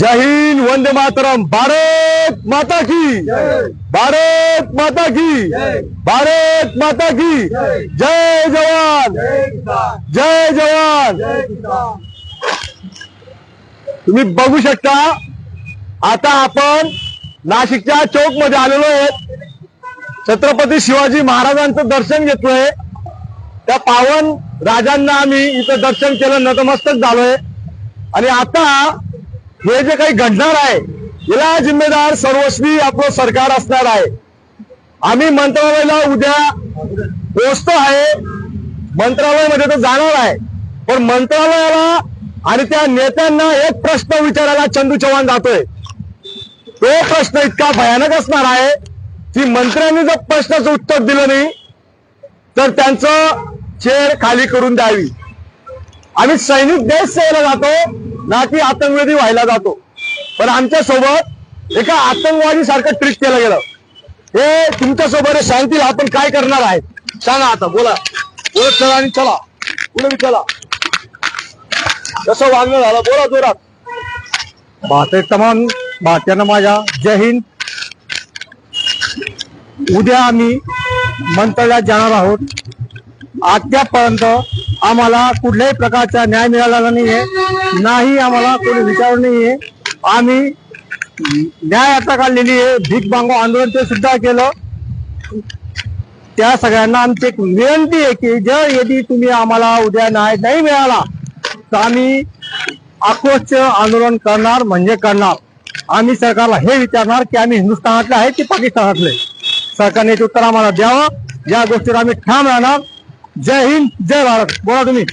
जय हिंद वंदे मातरम भारत माता की। भारत माता की। भारत माता की। जय जवान। जय जवान। तुम्ही बघू शकता आता आपण नाशिकच्या चौकमध्ये आलेलो आहेत. छत्रपती शिवाजी महाराजांचं दर्शन घेतोय त्या पावन राजांना आम्ही इथं दर्शन केलं नतमस्तक झालोय. आणि आता हे जे काही घडणार आहे याला जिम्मेदार सर्वस्वी आपलं सरकार असणार आहे. आम्ही मंत्रालयाला उद्या पोचतो आहे. मंत्रालयामध्ये तर जाणार आहे. पण मंत्रालयाला आणि त्या नेत्यांना एक प्रश्न विचारायला चंदू चव्हाण जातोय. तो प्रश्न इतका भयानक असणार आहे की मंत्र्यांनी जर प्रश्नाचं उत्तर दिलं नाही तर त्यांचं चेअर खाली करून द्यावी. आम्ही सैनिक देश सेवेला जातो. ना की आतंकवादी व्हायला जातो. पण आमच्यासोबत एका आतंकवादी सारखं ट्रीट केलं गेलं. हे तुमच्यासोबत सांगतील आपण काय करणार आहेत सांगा आता बोला. बोलत चला आणि चला. पुढे विचारा कसं वागणं झालं? बोला जोरात. भारतीय तमाम भारतीयांना माझ्या. जय हिंद. उद्या आम्ही मंत्रालयात जाणार आहोत. आजच्यापर्यंत आम्हाला कुठल्याही प्रकारचा न्याय मिळालेला नाहीये. नाही आम्हाला कोणी विचारलं नाहीये. आम्ही न्याय यात्रा काढलेली आहे. भीक मागो आंदोलन ते सुद्धा केलं. त्या सगळ्यांना आमची एक विनंती आहे की जर यदि तुम्ही आम्हाला उद्या न्याय नाही मिळाला तर आम्ही आक्रोश आंदोलन करणार म्हणजे करणार. आम्ही सरकारला हे विचारणार की आम्ही हिंदुस्थानातले आहे की पाकिस्तानातले सरकारने उत्तर आम्हाला द्यावं. या गोष्टीवर आम्ही ठाम राहणार. जय हिंद जय भारत. बोला तुम्ही.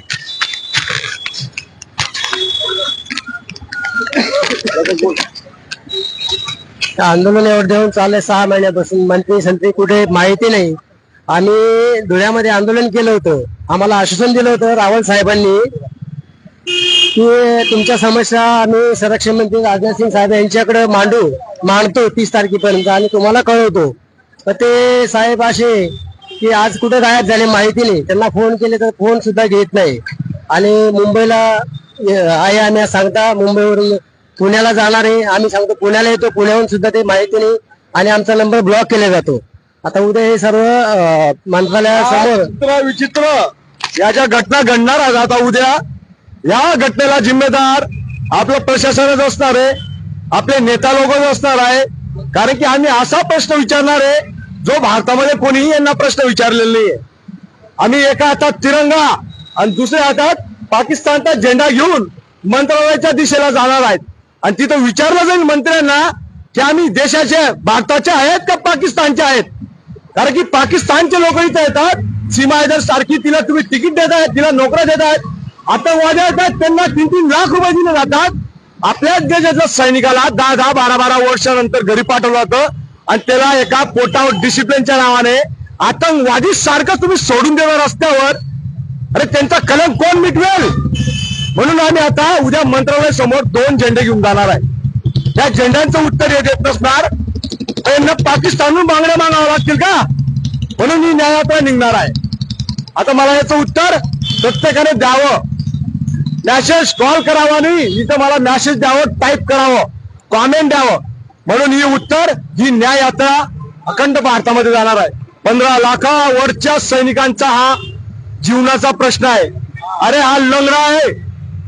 आंदोलन एवढं देऊन चाललंय सहा महिन्यापासून मंत्री संत्री कुठे माहिती नाही. आम्ही धुळ्यामध्ये आंदोलन केलं होतं. आम्हाला आश्वासन दिलं होतं रावल साहेबांनी की तुमच्या समस्या आम्ही संरक्षण मंत्री राजनाथ सिंग साहेब यांच्याकडे मांडू मांडतो तीस तारखेपर्यंत आणि तुम्हाला कळवतो. तर ते साहेब असे की आज कुठे गायब झाले माहिती नाही. त्यांना फोन केले तर फोन सुद्धा घेत नाही. आणि मुंबईला आहे आम्ही सांगता मुंबईवरून पुण्याला जाणार आहे. आम्ही सांगतो पुण्याला येतो पुण्याहून सुद्धा ते माहिती नाही. आणि आमचा नंबर ब्लॉक केला जातो. आता उद्या हे सर्व मंत्रालयासमोर विचित्र. या ज्या घटना घडणार आहेत आता उद्या या घटनेला जिम्मेदार आपलं प्रशासनच असणार आहे. आपले नेता लोकच असणार आहे. कारण की आम्ही असा प्रश्न विचारणार आहे जो भारतामध्ये कोणीही यांना प्रश्न विचारलेला नाहीये. आम्ही एका हातात तिरंगा आणि दुसऱ्या हातात पाकिस्तानचा झेंडा घेऊन मंत्रालयाच्या दिशेला जाणार आहेत. आणि तिथं विचारलं जाईल मंत्र्यांना की आम्ही देशाचे भारताचे आहेत का पाकिस्तानचे आहेत? कारण की पाकिस्तानचे लोक इथे येतात सीमा हैदर सारखी तिला तुम्ही तिकीट देताय तिला नोकऱ्या देतायत आतंकवादी येतात त्यांना तीन तीन लाख रुपये दिले जातात. आपल्याच देशातल्या सैनिकाला दहा दहा बारा बारा वर्षानंतर घरी पाठवलं जातं. आणि त्याला एका पोटावर डिसिप्लिनच्या नावाने आतंकवादी सारखं तुम्ही सोडून देणार रस्त्यावर अरे त्यांचा कलम कोण मिटवेल? म्हणून आम्ही आता उद्या मंत्रालय समोर दोन झेंडे घेऊन जाणार आहे. त्या झेंड्यांचं उत्तर हे देत नसणार. त्यांना पाकिस्तानहून मागण्या मागाव्या लागतील का? म्हणून मी न्यायालयात निघणार आहे. आता मला याचं उत्तर प्रत्येकाने द्यावं. मॅसेज कॉल करावा नाही इथं मला मॅसेज द्यावं टाईप करावं. कॉमेंट द्यावं. म्हणून ही उत्तर ही न्याय यात्रा अखंड भारतामध्ये जाणार आहे. पंधरा लाखावरच्या सैनिकांचा हा जीवनाचा प्रश्न आहे. अरे हा लंगडा आहे.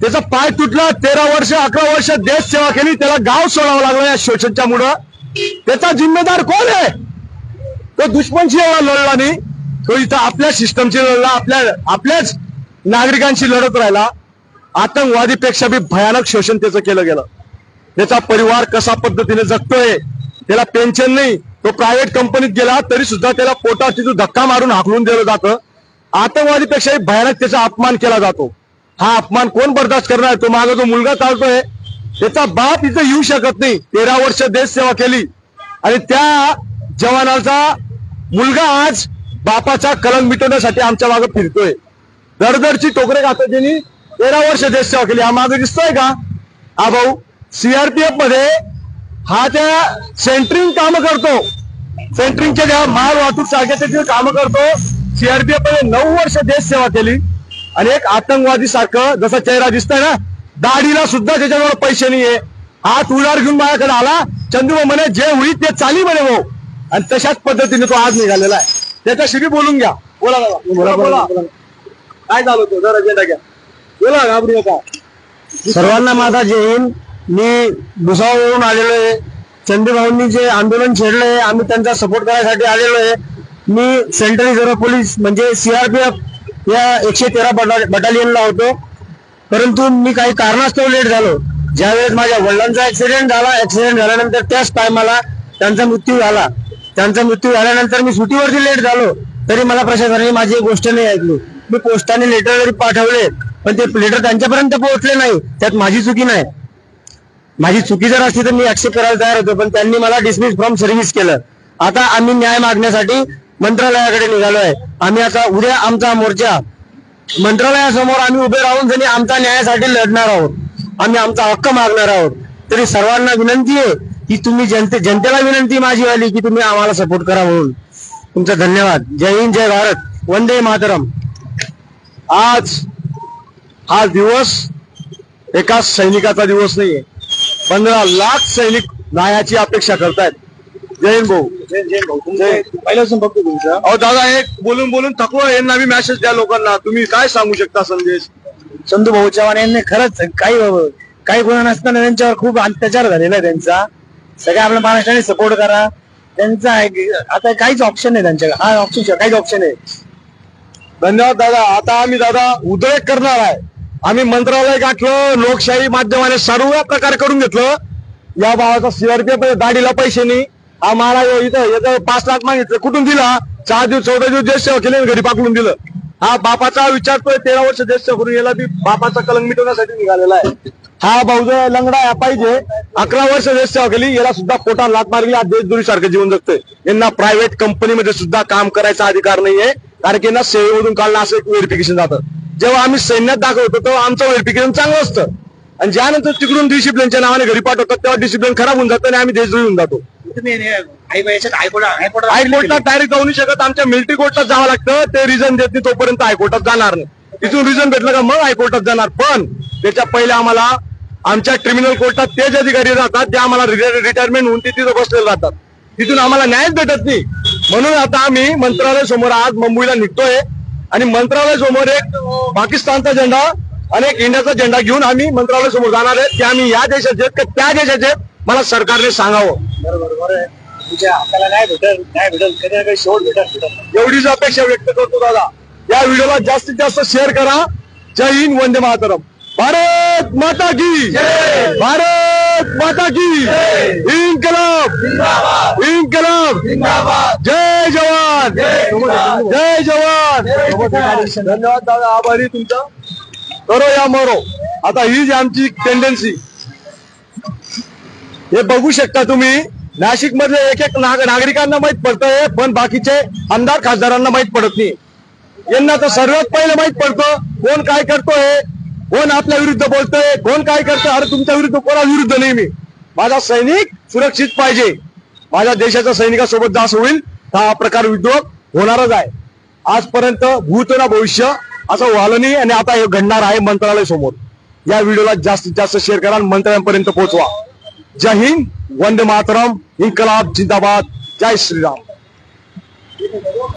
त्याचा पाय तुटला तेरा वर्ष अकरा वर्ष देश सेवा केली त्याला गाव सोडावं लागलं या शोषणच्या मुळे. त्याचा जिम्मेदार कोण आहे? तो दुश्मनशी एवढा लढला नाही. तो इथं आपल्या सिस्टमशी लढला आपल्या आपल्याच नागरिकांशी लढत राहिला. आतंकवादीपेक्षा बी भयानक शोषण त्याचं केलं गेलं. त्याचा परिवार कसा पद्धतीने जगतोय त्याला पेन्शन नाही तो प्रायव्हेट कंपनीत गेला तरी सुद्धा त्याला पोटात तिथून धक्का मारून हाकलून दिलं जातं. आतंकवादीपेक्षाही भयानक त्याचा अपमान केला जातो. हा अपमान कोण बर्दाश्त करणार? तो माझा जो मुलगा चालतोय त्याचा बाप इथं येऊ शकत नाही. तेरा वर्ष देश सेवा केली. आणि त्या जवानाचा मुलगा आज बापाचा कलंक मिटवण्यासाठी आमच्या मागे फिरतोय. दरदरची टोकरे खातो त्यांनी तेरा वर्ष देश सेवा केली. हा मागे दिसतोय का? हा भाऊ सीआरपीएफमध्ये हा त्या सेंटरिंग काम करतो. सेंटरिंगच्या ज्या माल वाहतूक सारख्या काम करतो सीआरपीएफमध्ये नऊ वर्ष देश सेवा केली. आणि एक आतंकवादी सारखं जसा चेहरा दिसतोय ना दाढीला सुद्धा त्याच्याजवळ पैसे नाहीये. हात उडार घेऊन माझ्याकडे आला. चंदू म्हणे जे होईल ते चाली म्हणे भाऊ. आणि तशाच पद्धतीने तो आज निघालेला आहे. त्याच्याशी बोलून घ्या. बोला. बोला बोला. काय झालं तो जरा घ्या. बोला घाबरू नका. सर्वांना माझा जय हिंद. मी भुसावळवरून आलेलो आहे. चंदूभाऊंनी जे आंदोलन छेडलं आहे आम्ही त्यांचा सपोर्ट करायसाठी आलेलो आहे. मी सेंट्रल रिझर्व्ह पोलीस म्हणजे सीआरपीएफ या एकशे तेरा बटालियनला होतो. परंतु मी काही कारणास्तव लेट झालो. ज्यावेळेस माझ्या वडिलांचा ऍक्सिडेंट झाला ऍक्सिडेंट झाल्यानंतर त्याच टायमाला त्यांचा मृत्यू झाला. त्यांचा मृत्यू झाल्यानंतर मी सुट्टीवरती लेट झालो. तरी मला प्रशासनाने माझी एक गोष्ट नाही ऐकली. मी पोस्टाने लेटर जरी पाठवले पण ते लेटर त्यांच्यापर्यंत पोहोचले नाही. त्यात माझी चुकी नाही. माझी चुकी जर असती तर मी ऍक्सेप्ट करायला तयार होतो पण त्यांनी मला डिसमिस फ्रॉम सर्व्हिस केलं. आता आम्ही न्याय मागण्यासाठी मंत्रालयाकडे निघालो आहे आम्ही आता उद्या आमचा मोर्चा मंत्रालयासमोर आम्ही उभे राहून त्यांनी आमच्या न्यायासाठी लढणार आहोत आम्ही आमचा हक्क मागणार आहोत तरी सर्वांना विनंती आहे की तुम्ही जनते जनतेला विनंती माझी आली की तुम्ही आम्हाला सपोर्ट करा म्हणून. तुमचा धन्यवाद. जय हिंद जय भारत. वंदे मातरम. आज हा दिवस एका सैनिकाचा दिवस नाहीये. पंधरा लाख सैनिक न्यायाची अपेक्षा करतायत. हिंद भाऊ. पहिल्यापासून बघतो तुमचं अहो दादा एक बोलून बोलून थकलो यांना बी मेसेज द्या लोकांना. तुम्ही काय सांगू शकता संदेश? चंदू भाऊ चव्हाण यांनी खरंच काही काही गुन्हा नसताना त्यांच्यावर खूप अत्याचार झालेला आहे त्यांचा. सगळ्या आपल्या महाराष्ट्राने सपोर्ट करा. त्यांचा आता काहीच ऑप्शन नाही त्यांच्याकडे. हा ऑप्शन काहीच ऑप्शन आहे धन्यवाद दादा. आता आम्ही दादा उद्रेक करणार आहे. आम्ही मंत्रालय गाठलं लोकशाही माध्यमाने सर्व प्रकार करून घेतलं. या भावाचा सीआरपीएफ दाढीला पैसे नाही. हा मला इथं इथं पाच लाख मागितलं. कुठून दिला? चार दिवस चौदा दिवस देश सेवा केली घरी पाकडून दिलं. हा बापाचा विचारतोय तेरा वर्ष देश सेवा करून याला मी बापाचा कलंग मिटवण्यासाठी निघालेला आहे. हा भाऊ लंगडा या पाहिजे. अकरा वर्ष देश सेवा केली याला सुद्धा पोटा लात मारली आज देशदुरी सारखं जीवन जगतोय. यांना प्रायव्हेट कंपनीमध्ये सुद्धा काम करायचा अधिकार नाहीये. कारण की यांना सेवेमधून काढणं असं एक व्हेरिफिकेशन जातं. जेव्हा आम्ही सैन्यात दाखवतो तेव्हा आमचं व्हेरिफिकेशन चांगलं असतं. आणि ज्यानंतर तिकडून डिसिप्लिनच्या नावाने घरी पाठवतात तेव्हा डिसिप्लिन खराब होऊन जातं आणि आम्ही देशद्रोही होऊन जातो. हायकोर्टात डायरेक्ट जाऊ नाही शकत आमच्या मिलिटरी कोर्टात जावं लागतं ते रिझन देत नाही तोपर्यंत हायकोर्टात जाणार नाही. तिथून रिझन भेटलं का मग हायकोर्टात जाणार. पण त्याच्या पहिले आम्हाला आमच्या क्रिमिनल कोर्टात तेच अधिकारी राहतात जे आम्हाला रिटायरमेंट होऊन ते तिथं बसलेले राहतात. तिथून आम्हाला न्यायच भेटत नाही. म्हणून आता आम्ही मंत्रालय समोर आज मुंबईला निघतोय. आणि मंत्रालय समोर एक पाकिस्तानचा झेंडा आणि एक इंडियाचा झेंडा घेऊन आम्ही मंत्रालय समोर जाणार आहे. की आम्ही या देशाचे आहेत का त्या देशाचे आहेत? मला सरकारने सांगावं. बरोबर तुमच्या हाताला नाही भेटल नाही भेटल कधी ना कधी शेवट भेटल भेटल. एवढीच अपेक्षा व्यक्त करतो दादा. या व्हिडिओला जास्तीत जास्त शेअर करा. जय हिंद वंदे मातरम. भारत माता की भारत माता की इन्कलाब! इन्कलाब! जय जवान! जय जवान! धन्यवाद दादा आभारी तुमचा. करो या मरो. आता हीच आमची टेंडन्सी हे बघू शकता तुम्ही नाशिक मधले एक एक नाग- नागरिकांना माहीत पडतंय पण बाकीचे आमदार खासदारांना माहीत पडत नाही. यांना तर सर्वात पहिले माहीत पडतं कोण काय करतोय कोण आपल्या विरुद्ध बोलतोय कोण काय करतोय अरे तुमच्या विरुद्ध कोणा विरुद्ध नाही मी माझा सैनिक सुरक्षित पाहिजे. माझ्या देशाच्या सैनिकासोबत जास्त होईल हा प्रकार उद्योग होणारच आहे. आजपर्यंत भूत ना भविष्य असं झालं नाही आणि आता हे घडणार आहे मंत्रालय समोर. या व्हिडिओला जास्तीत जास्त शेअर करा आणि मंत्र्यांपर्यंत पोहोचवा. जय हिंद वंदे मातरम इन्कलाब जिंदाबाद जय श्रीराम.